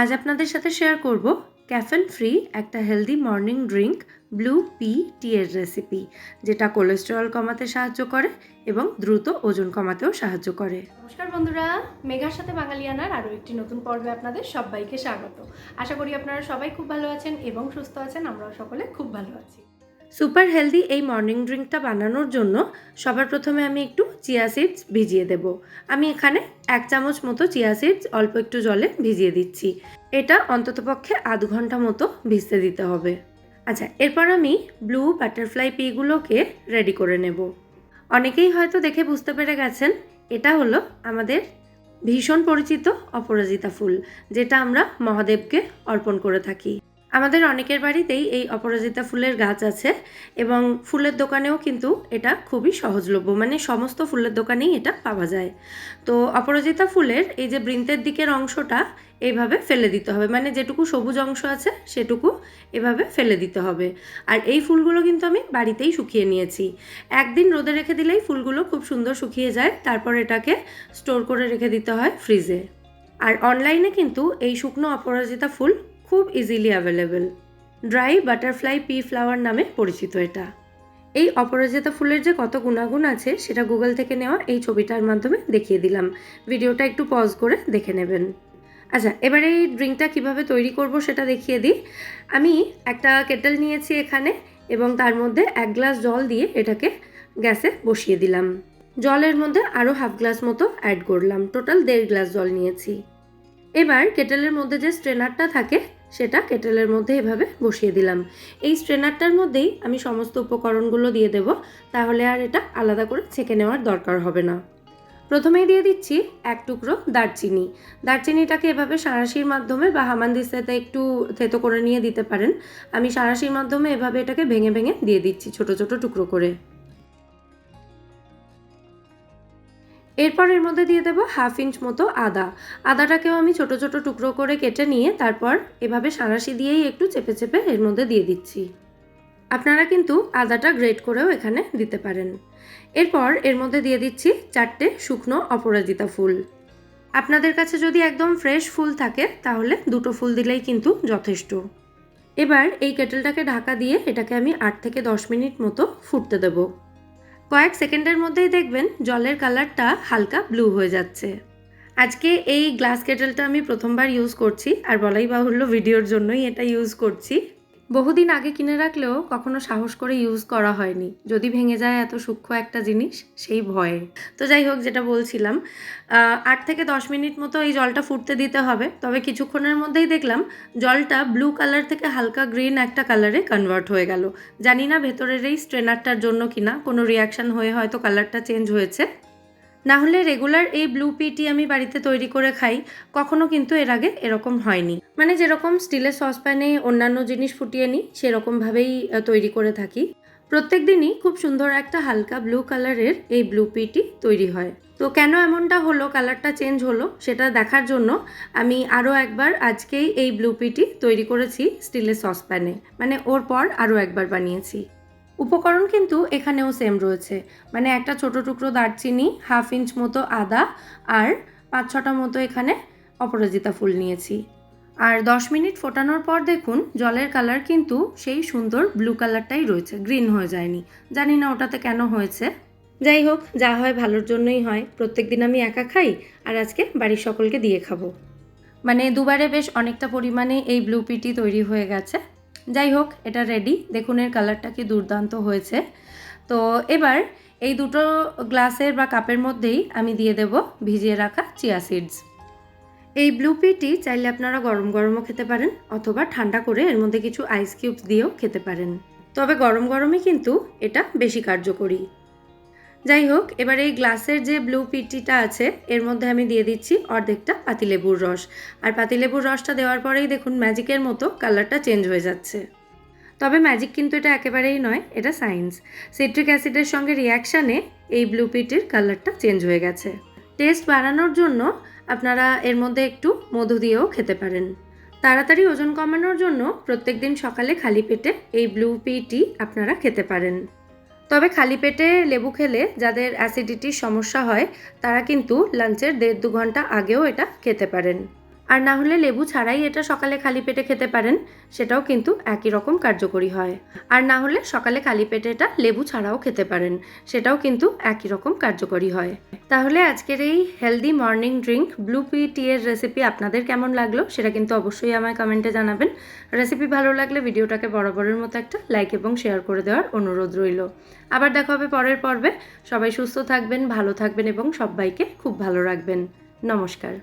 আজ আপনাদের সাথে শেয়ার করব ক্যাফেন ফ্রি একটা healthy morning drink blue pea tea এর রেসিপি যেটা কোলেস্টেরল কমাতে সাহায্য করে এবং দ্রুত ওজন কমাতেও সাহায্য করে। নমস্কার বন্ধুরা, মেঘার সাথে বাঙালিয়ানার আরও একটি নতুন পর্বে আপনাদের সবাইকে স্বাগত। আশা করি আপনারা সবাই খুব ভালো আছেন এবং সুস্থ আছেন, আমরাও সকলে খুব ভালো আছি। সুপার হেলদি এই মর্নিং ড্রিঙ্কটা বানানোর জন্য সবার প্রথমে আমি একটু চিয়া সিডস ভিজিয়ে দেব। আমি এখানে এক চামচ মতো চিয়া সিডস অল্প একটু জলে ভিজিয়ে দিচ্ছি। এটা অন্ততপক্ষে আধ ঘণ্টা মতো ভিজতে দিতে হবে। আচ্ছা এরপর আমি ব্লু বাটারফ্লাই পিগুলোকে রেডি করে নেব। অনেকেই হয়তো দেখে বুঝতে পেরে গেছেন, এটা হলো আমাদের ভীষণ পরিচিত অপরাজিতা ফুল, যেটা আমরা মহাদেবকে অর্পণ করে থাকি। আমাদের অনেকের বাড়িতেই এই অপরাজিতা ফুলের গাছ আছে এবং ফুলের দোকানেও কিন্তু এটা খুবই সহজলভ্য মানে সমস্ত ফুলের দোকানেই এটা পাওয়া যায়। তো অপরাজিতা ফুলের এই যে বৃন্তের দিকের অংশটা এইভাবে ফেলে দিতে হবে মানে যেটুকু সবুজ অংশ আছে সেটুকু এভাবে ফেলে দিতে হবে। আর এই ফুলগুলো কিন্তু আমি বাড়িতেই শুকিয়ে নিয়েছি। একদিন রোদে রেখে দিলেই ফুলগুলো খুব সুন্দর শুকিয়ে যায়, তারপর এটাকে স্টোর করে রেখে দিতে হয় ফ্রিজে। আর অনলাইনে কিন্তু এই শুকনো অপরাজিতা ফুল খুব easily available dry butterfly pea flower নামে পরিচিত এটা। এই অপরাজিতা ফুলের যে কত গুণাগুণ আছে, সেটা গুগল থেকে নেওয়া এই ছবিটার মাধ্যমে দেখিয়ে দিলাম। ভিডিওটা একটু পজ করে দেখে নেবেন। আচ্ছা এবারে এই ড্রিঙ্কটা কীভাবে তৈরি করব সেটা দেখিয়ে দিই। আমি একটা কেটেল নিয়েছি এখানে এবং তার মধ্যে এক গ্লাস জল দিয়ে এটাকে গ্যাসে বসিয়ে দিলাম। জলের মধ্যে আরও হাফ গ্লাস মতো অ্যাড করলাম। টোটাল দেড় গ্লাস জল নিয়েছি। এবার কেটেলের মধ্যে যে স্ট্রেনারটা থাকে সেটা কেটেলের মধ্যে এভাবে বসিয়ে দিলাম। এই স্ট্রেনারটার মধ্যেই আমি সমস্ত উপকরণগুলো দিয়ে দেব, তাহলে আর এটা আলাদা করে ছেঁকে নেওয়ার দরকার হবে না। প্রথমেই দিয়ে দিচ্ছি এক টুকরো দারচিনি। দারচিনিটাকে এভাবে সাঁড়াশির মাধ্যমে বা হামানদিস্তাতে একটু থেতো করে নিয়ে দিতে পারেন। আমি সাঁড়াশির মাধ্যমে এভাবে এটাকে ভেঙে ভেঙে দিয়ে দিচ্ছি ছোট ছোট টুকরো করে। এরপর এর মধ্যে দিয়ে দেবো হাফ ইঞ্চ মতো আদা। আদাটাকেও আমি ছোট ছোট টুকরো করে কেটে নিয়ে তারপর এভাবে সাঁড়াশি দিয়েই একটু চেপে চেপে এর মধ্যে দিয়ে দিচ্ছি। আপনারা কিন্তু আদাটা গ্রেট করেও এখানে দিতে পারেন। এরপর এর মধ্যে দিয়ে দিচ্ছি চারটে শুকনো অপরাজিতা ফুল। আপনাদের কাছে যদি একদম ফ্রেশ ফুল থাকে, তাহলে দুটো ফুল দিলেই কিন্তু যথেষ্ট। এবার এই কেটেলটাকে ঢাকা দিয়ে এটাকে আমি আট থেকে দশ মিনিট মতো ফুটতে দেবো। কয়েক সেকেন্ডের মধ্যেই দেখবেন জলের কালারটা হালকা ব্লু হয়ে যাচ্ছে। আজকে এই গ্লাস কেটেলটা আমি প্রথমবার ইউজ করছি, আর বলাই বাহুল্য ভিডিওর জন্যই এটা ইউজ করছি। বহুদিন আগে কিনে রাখলেও কখনো সাহস করে ইউজ করা হয়নি। যদি ভেঙে যায় এত সূক্ষ্ম একটা জিনিস, সেই ভয়ে। তো যাই হোক, যেটা বলছিলাম আট থেকে দশ মিনিট মতো এই জলটা ফুটতে দিতে হবে। তবে কিছুক্ষণের মধ্যেই দেখলাম জলটা ব্লু কালার থেকে হালকা গ্রিন একটা কালারে কনভার্ট হয়ে গেল। জানি না ভেতরের এই স্ট্রেনারটার জন্য কিনা, কোনো রিয়াকশান হয়ে হয়তো কালারটা চেঞ্জ হয়েছে। না হলে রেগুলার এই ব্লু পিটি আমি বাড়িতে তৈরি করে খাই, কখনো কিন্তু এর আগে এরকম হয়নি। মানে যেরকম স্টিলের সসপ্যানে অন্যান্য জিনিস ফুটিয়ে নিই সেরকমভাবেই তৈরি করে থাকি। প্রত্যেক দিনই খুব সুন্দর একটা হালকা ব্লু কালারের এই ব্লু পিটি তৈরি হয়। তো কেন এমনটা হলো কালারটা চেঞ্জ হলো, সেটা দেখার জন্য আমি আরও একবার আজকেই এই ব্লু পিটি তৈরি করেছি স্টিলের সসপ্যানে মানে ওর পর আরও একবার বানিয়েছি। উপকরণ কিন্তু এখানেও সেম রয়েছে। মানে একটা ছোট টুকরো দারচিনি হাফ ইঞ্চ মতো আদা আর পাঁচ ছটা মতো এখানে অপরাজিতা ফুল নিয়েছি। আর দশ মিনিট ফোটানোর পর দেখুন, জলের কালার কিন্তু সেই সুন্দর ব্লু কালারটাই রয়েছে গ্রিন হয়ে যায়নি। জানি না ওটাতে কেন হয়েছে। যাই হোক, যা হয় ভালোর জন্যই হয়। প্রত্যেক দিন আমি একা খাই আর আজকে বাড়ির সকলকে দিয়ে খাব। মানে দুবারে বেশ অনেকটা পরিমাণে এই ব্লু পিটি তৈরি হয়ে গেছে। যাই হোক এটা রেডি দেখুন, এর কালারটা কি দুর্দান্ত হয়েছে। তো এবার এই দুটো গ্লাসের বা কাপের মধ্যেই আমি দিয়ে দেব ভিজিয়ে রাখা চিয়া সিডস এই ব্লু পিটি চাইলে আপনারা গরম গরমও খেতে পারেন, অথবা ঠান্ডা করে এর মধ্যে কিছু আইস কিউবস দিয়েও খেতে পারেন। তবে গরম গরমে কিন্তু এটা বেশি কার্যকরী। যাই হোক এবার এই গ্লাসের যে ব্লু পিটিটা আছে, এর মধ্যে আমি দিয়ে দিচ্ছি অর্ধেকটা পাতিলেবুর রস। আর পাতিলেবুর রসটা দেওয়ার পরেই দেখুন ম্যাজিকের মতো কালারটা চেঞ্জ হয়ে যাচ্ছে। তবে ম্যাজিক কিন্তু এটা একেবারেই নয়, এটা সায়েন্স সিট্রিক অ্যাসিডের সঙ্গে রিয়াকশানে এই ব্লু পিটির কালারটা চেঞ্জ হয়ে গেছে। টেস্ট বাড়ানোর জন্য আপনারা এর মধ্যে একটু মধু দিয়েও খেতে পারেন। তাড়াতাড়ি ওজন কমানোর জন্য প্রত্যেক দিন সকালে খালি পেটে এই ব্লু পি টি আপনারা খেতে পারেন। তবে খালি পেটে লেবু খেলে যাদের অ্যাসিডিটির সমস্যা হয়, তারা কিন্তু লাঞ্চের দেড় দু ঘণ্টা আগেও এটা খেতে পারেন। আর না হলে লেবু ছাড়াই এটা সকালে খালি পেটে খেতে পারেন, সেটাও কিন্তু একই রকম কার্যকরী হয়। আর না হলে সকালে খালি পেটে এটা লেবু ছাড়াও খেতে পারেন, সেটাও কিন্তু একই রকম কার্যকরী হয়। তাহলে আজকের এই healthy morning drink blue pea tea এর রেসিপি আপনাদের কেমন লাগল, সেটা কিন্তু অবশ্যই আমায় কমেন্টে জানাবেন। রেসিপি ভালো লাগলে ভিডিওটাকে বরাবরের মতো একটা লাইক এবং শেয়ার করে দেওয়ার অনুরোধ রইল। আবার দেখা হবে পরের পর্বে। সবাই সুস্থ থাকবেন, ভালো থাকবেন এবং সবাইকে খুব ভালো রাখবেন। নমস্কার।